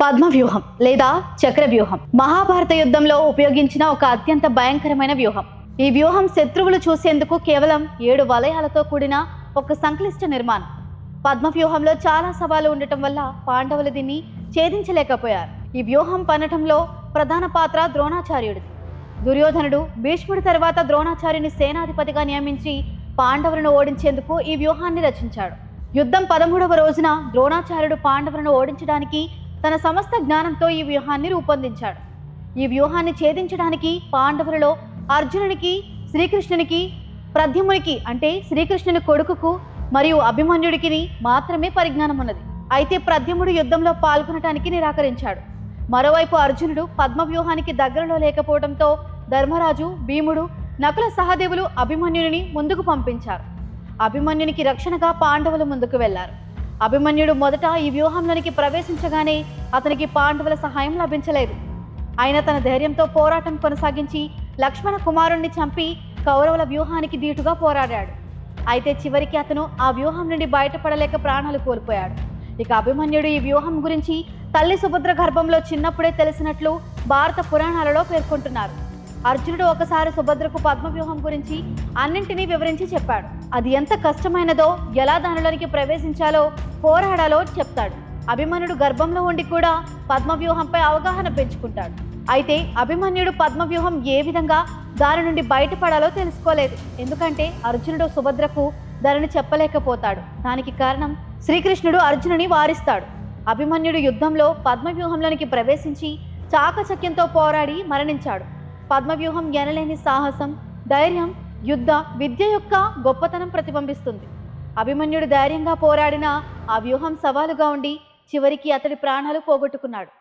పద్మ వ్యూహం లేదా చక్ర వ్యూహం మహాభారత యుద్ధంలో ఉపయోగించిన ఒక అత్యంత భయంకరమైన వ్యూహం. ఈ వ్యూహం శత్రువులు చూసేందుకు కేవలం ఏడు వలయాలతో కూడిన ఒక సంక్లిష్ట నిర్మాణం. పద్మ వ్యూహంలో చాలా సవాలు ఉండటం వల్ల పాండవులు దీన్ని ఛేదించలేకపోయారు. ఈ వ్యూహం పనటంలో ప్రధాన పాత్ర ద్రోణాచార్యుడు దుర్యోధనుడు భీష్ముడి తర్వాత ద్రోణాచార్యుని సేనాధిపతిగా నియమించి పాండవులను ఓడించేందుకు ఈ వ్యూహాన్ని రచించాడు. యుద్ధం పదమూడవ రోజున ద్రోణాచార్యుడు పాండవులను ఓడించడానికి తన సమస్త జ్ఞానంతో ఈ వ్యూహాన్ని రూపొందించాడు. ఈ వ్యూహాన్ని ఛేదించడానికి పాండవులలో అర్జునునికి శ్రీకృష్ణునికి ప్రద్యుమునికి అంటే శ్రీకృష్ణుని కొడుకుకు మరియు అభిమన్యుడికి మాత్రమే పరిజ్ఞానం ఉన్నది అయితే ప్రద్యుముడు యుద్ధంలో పాల్గొనటానికి నిరాకరించాడు. మరోవైపు అర్జునుడు పద్మ వ్యూహానికి దగ్గరలో లేకపోవడంతో ధర్మరాజు భీముడు నకుల సహదేవులు అభిమన్యుని ముందుకు పంపించారు. అభిమన్యునికి రక్షణగా పాండవులు ముందుకు వెళ్ళారు. అభిమన్యుడు మొదట ఈ వ్యూహంలోనికి ప్రవేశించగానే అతనికి పాండవుల సహాయం లభించలేదు. ఆయన తన ధైర్యంతో పోరాటం కొనసాగించి లక్ష్మణ కుమారుణ్ణి చంపి కౌరవుల వ్యూహానికి దీటుగా పోరాడాడు. అయితే చివరికి అతను ఆ వ్యూహం నుండి బయటపడలేక ప్రాణాలు కోల్పోయాడు. ఇక అభిమన్యుడు ఈ వ్యూహం గురించి తల్లి సుభద్ర గర్భంలో చిన్నప్పుడే తెలిసినట్లు భారత పురాణాలలో పేర్కొంటున్నారు. అర్జునుడు ఒకసారి సుభద్రకు పద్మ వ్యూహం గురించి అన్నింటినీ వివరించి చెప్పాడు. అది ఎంత కష్టమైనదో ఎలా దానిలోనికి ప్రవేశించాలో పోరాడాలో చెప్తాడు. అభిమన్యుడు గర్భంలో ఉండి కూడా పద్మ వ్యూహంపై అవగాహన పెంచుకుంటాడు. అయితే అభిమన్యుడు పద్మ వ్యూహం ఏ విధంగా దాని నుండి బయటపడాలో తెలుసుకోలేదు. ఎందుకంటే అర్జునుడు సుభద్రకు దానిని చెప్పలేకపోతాడు. దానికి కారణం శ్రీకృష్ణుడు అర్జునుని వారిస్తాడు. అభిమన్యుడు యుద్ధంలో పద్మవ్యూహంలోనికి ప్రవేశించి చాకచక్యంతో పోరాడి మరణించాడు. పద్మవ్యూహం ఎనలేని సాహసం ధైర్యం యుద్ధ విద్య యొక్క గొప్పతనం ప్రతిబింబిస్తుంది. అభిమన్యుడు ధైర్యంగా పోరాడిన ఆ వ్యూహం సవాలుగా ఉండి చివరికి అతడి ప్రాణాలు పోగొట్టుకున్నాడు.